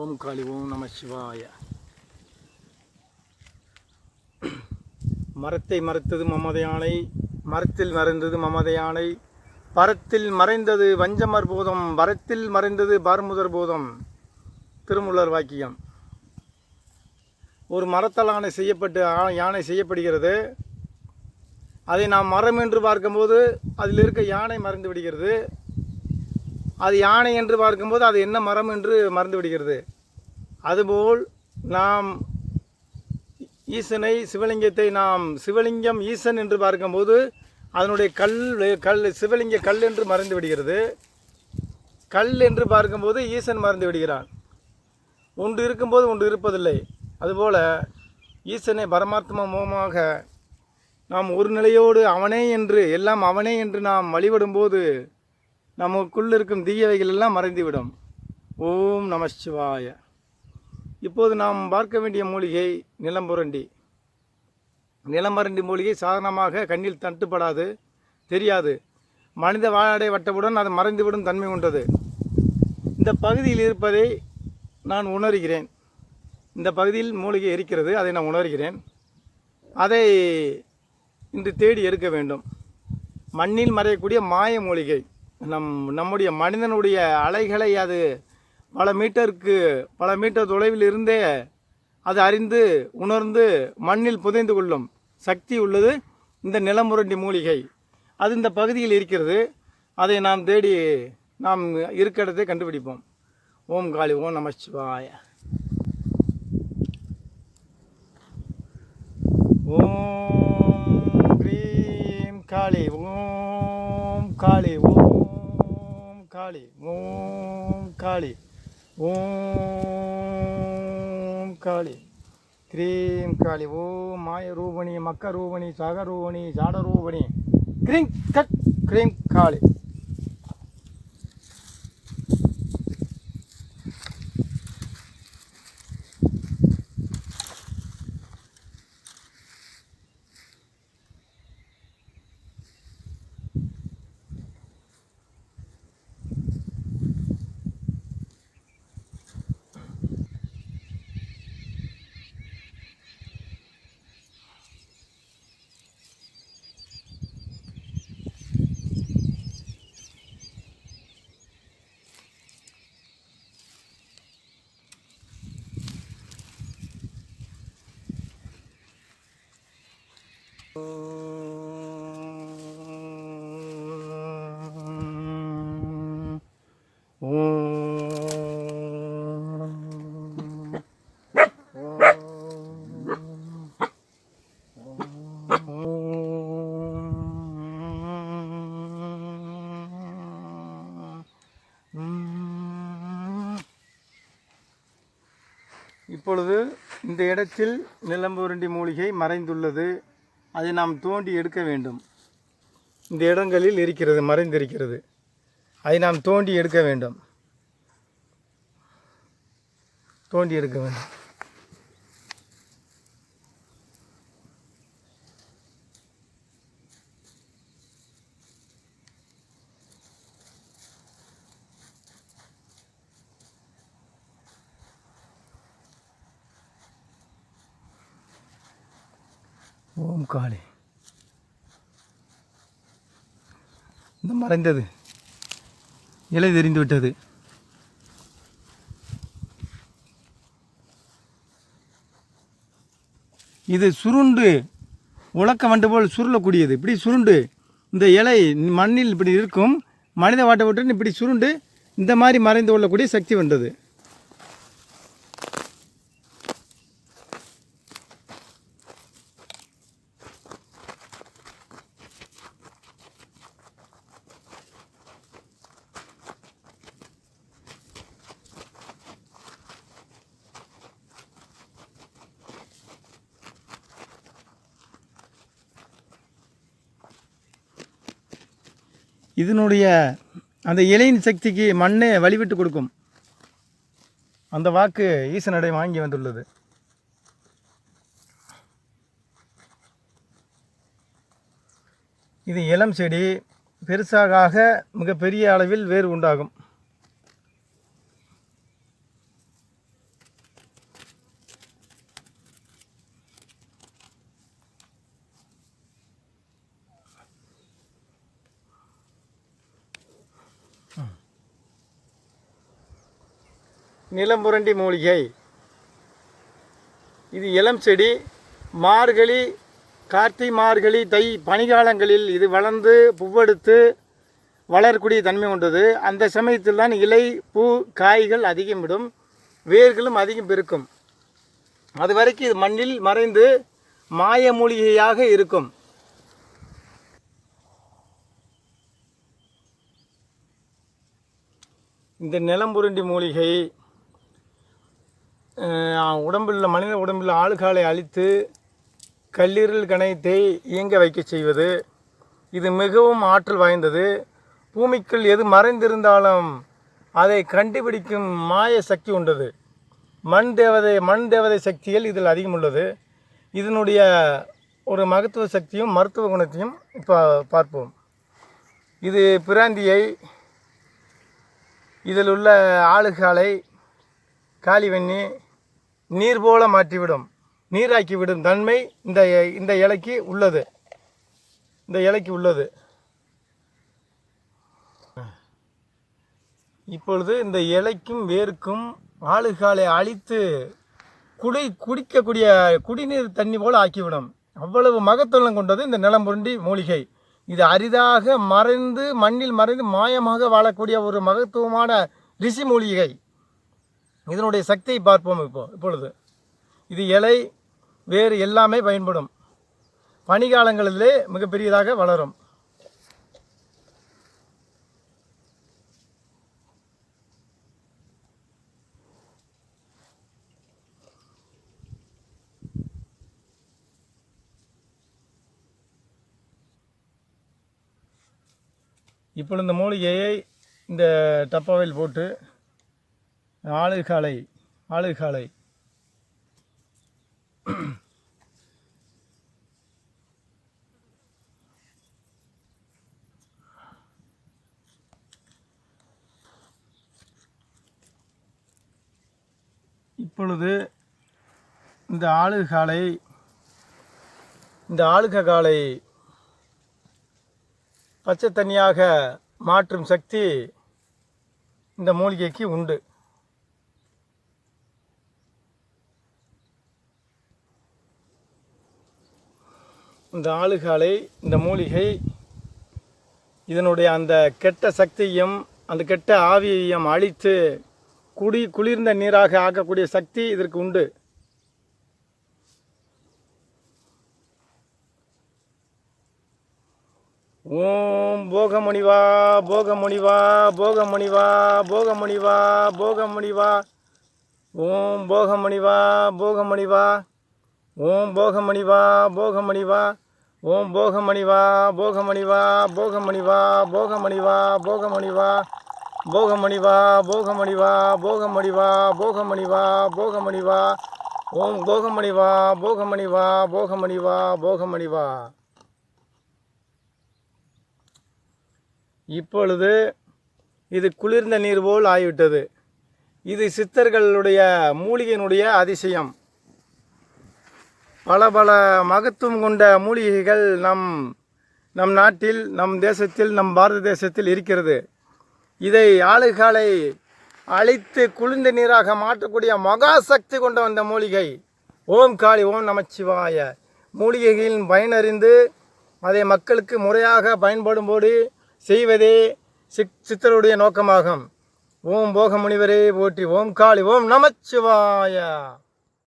ஓம் காளி ஓம் நம சிவாய மரத்தை மறுத்தது மமத யானை மரத்தில் மறைந்தது மமத யானை பரத்தில் மறைந்தது வஞ்சமர் போதம் வரத்தில் மறைந்தது பார்முதர் பூதம் திருமுள்ளர் வாக்கியம் ஒரு மரத்தால் ஆணை செய்யப்பட்டு யானை செய்யப்படுகிறது அதை நாம் மரம் என்று பார்க்கும்போது அதில் இருக்க யானை மறைந்து விடுகிறது அது யானை என்று பார்க்கும்போது அது என்ன மரம் என்று மறந்து விடுகிறது. அதுபோல் நாம் ஈசனை சிவலிங்கத்தை நாம் சிவலிங்கம் ஈசன் என்று பார்க்கும்போது அதனுடைய கல் கல் சிவலிங்க கல் என்று மறந்து விடுகிறது. கல் என்று பார்க்கும்போது ஈசன் மறந்து விடுகிறான். ஒன்று இருக்கும்போது ஒன்று இருப்பதில்லை. அதுபோல் ஈசனை பரமாத்மா மூலமாக நாம் ஒரு நிலையோடு அவனே என்று எல்லாம் அவனே என்று நாம் வழிபடும்போது நமக்குள் இருக்கும் தீயவைகள் எல்லாம் மறைந்துவிடும். ஓம் நம சிவாய. இப்போது நாம் பார்க்க வேண்டிய மூலிகை நிலம்புரண்டி நிலம்பரண்டி மூலிகை சாதாரணமாக கண்ணில் தட்டுப்படாது தெரியாது. மனித வாழடை வட்டவுடன் அது மறைந்துவிடும் தன்மை கொண்டது இந்த பகுதியில் இருப்பதை நான் உணர்கிறேன். இந்த பகுதியில் மூலிகை இருக்கிறது அதை நான் உணர்கிறேன். அதை இன்று தேடி எடுக்க வேண்டும். மண்ணில் மறையக்கூடிய மாய மூலிகை. நம் நம்முடைய மனிதனுடைய அலைகளை அது பல மீட்டருக்கு பல மீட்டர் தொலைவில் இருந்தே அது அறிந்து உணர்ந்து மண்ணில் புதைந்து கொள்ளும் சக்தி உள்ளது. இந்த நிலமுரண்டி மூலிகை அது இந்த பகுதியில் இருக்கிறது. அதை நாம் தேடி நாம் இருக்க இடத்தை கண்டுபிடிப்போம். ஓம் காளி ஓம் நமச்சிவாய ஓம் கிரீம் காளி ஓம் காளி ஓம் காளி ஓம் காளி ஓம் காளி க்ரீம் காளி ஓம் மாய ரூபணி மக்க ரூபணி சக ரூபணி ஜாட ரூபணி க்ரீம் கட் க்ரீம் காளி இப்பொழுது இந்த இடத்தில் நிலம்புரண்டி மூலிகை மறைந்துள்ளது. அதை நாம் தோண்டி எடுக்க வேண்டும். இந்த இடங்களில் இருக்கிறது மறைந்திருக்கிறது. அதை நாம் தோண்டி எடுக்க வேண்டும். தோண்டி எடுக்க வேண்டும். ஓம் காளி. இந்த மறைந்தது. இலை தெரிந்து விட்டது. இது சுருண்டு. உலக்க வண்டு போல் சுருளக்கூடியது. இப்படி சுருண்டு. இந்த இலை மண்ணில் இப்படி இருக்கும். மனித வாட்டை விட்டு இப்படி சுருண்டு. இந்த மாதிரி மறைந்து கொள்ளக்கூடிய சக்தி வந்தது. இதனுடைய அந்த இலையின் சக்திக்கு மண்ணே வழிவிட்டு கொடுக்கும். அந்த வாக்கு ஈசனடை வாங்கி வந்துள்ளது. இது இளம் செடி பெருசாக மிகப்பெரிய அளவில் வேர் உண்டாகும். நிலம்புரண்டி மூலிகை. இது இளம் செடி. மார்கழி கார்த்தி மார்கழி தை பனிகாலங்களில் இது வளர்ந்து பூவெடுத்து வளரக்கூடிய தன்மை கொண்டது. அந்த சமயத்தில் தான் இலை பூ காய்கள் அதிகம் விடும் வேர்களும் அதிகம் பெருக்கும். அது வரைக்கும் இது மண்ணில் மறைந்து மாய மூலிகையாக இருக்கும். இந்த நிலம்புருண்டி மூலிகை உடம்பில் மனித உடம்பில் ஆளுகாலை அழித்து கல்லீரல் கணையத்தை இயங்க வைக்க செய்வது இது மிகவும் ஆற்றல் வாய்ந்தது. பூமிக்குள் எது மறைந்திருந்தாலும் அதை கண்டுபிடிக்கும் மாய சக்தி உண்டது. மண் தேவதை மண் தேவதை சக்திகள் இதில் அதிகம் உள்ளது. இதனுடைய ஒரு மகத்துவ சக்தியும் மருத்துவ குணத்தையும் இப்போ பார்ப்போம். இது பிராந்தியை இதில் உள்ள ஆளுகாலை காளிவண்ணி நீர் போல மாற்றிவிடும். நீராக்கிவிடும் தன்மை இந்த இந்த இலைக்கு உள்ளது. இந்த இலைக்கு உள்ளது. இப்பொழுது இந்த இலைக்கும் வேருக்கும் ஆளுகாலை அழித்து குடி குடிக்கக்கூடிய குடிநீர் தண்ணி போல ஆக்கிவிடும். அவ்வளவு மகத்துவம் கொண்டது இந்த நிலம்புருண்டி மூலிகை. இது அரிதாக மறைந்து மண்ணில் மறைந்து மாயமாக வாழக்கூடிய ஒரு மகத்துவமான ரிஷி மூலிகை. இதனுடைய சக்தியை பார்ப்போம் இப்போ இப்பொழுது. இது இலை வேறு எல்லாமே பயன்படும். பனிகாலங்களிலே மிகப்பெரியதாக வளரும். இப்போ இந்த மூலிகையை இந்த டப்பாவில் போட்டு ஆளுகாலை ஆளுகாலை. இப்பொழுது இந்த ஆளுகாலை இந்த ஆளுக காலை பச்சை தண்ணியாக மாற்றும் சக்தி இந்த மூலிகைக்கு உண்டு. இந்த ஆளுகாலை இந்த மூலிகை இதனுடைய அந்த கெட்ட சக்தியும் அந்த கெட்ட ஆவியையும் அழித்து குடி குளிர்ந்த நீராக ஆக்கக்கூடிய சக்தி இதற்கு உண்டு. ஓம் போகமுனிவா போகமுனிவா போகமுனிவா போகமுனிவா போகமுனிவா. ஓம் போகமுனிவா போகமுனிவா. ஓம் போகமணிவா போகமணிவா ஓம் போகமணிவா போகமணிவா போகமணிவா போகமணிவா போகமணிவா போகமணிவா போகமணிவா போகமணிவா போகமணிவா போகமணிவா ஓம் போகமணிவா போகமணிவா போகமணிவா போகமணிவா இப்பொழுது இது குளிர்ந்த நீர் போல் ஆகிவிட்டது இது சித்தர்களுடைய மூலிகையினுடைய அதிசயம் பல பல மகத்துவம் கொண்ட மூலிகைகள் நம் நம் நாட்டில் நம் தேசத்தில் நம் பாரத தேசத்தில் இருக்கிறது. இதை ஆளுகாலை அழித்து குளிர்ந்த நீராக மாற்றக்கூடிய மகா சக்தி கொண்ட வந்த மூலிகை. ஓம் காளி ஓம் நமச்சிவாய. மூலிகைகளின் பயனறிந்து அதை மக்களுக்கு முறையாக பயன்படும்போது செய்வதே சித் சித்தருடைய நோக்கமாகும். ஓம் போக முனிவரே போற்றி. ஓம் காளி ஓம் நமச்சிவாய.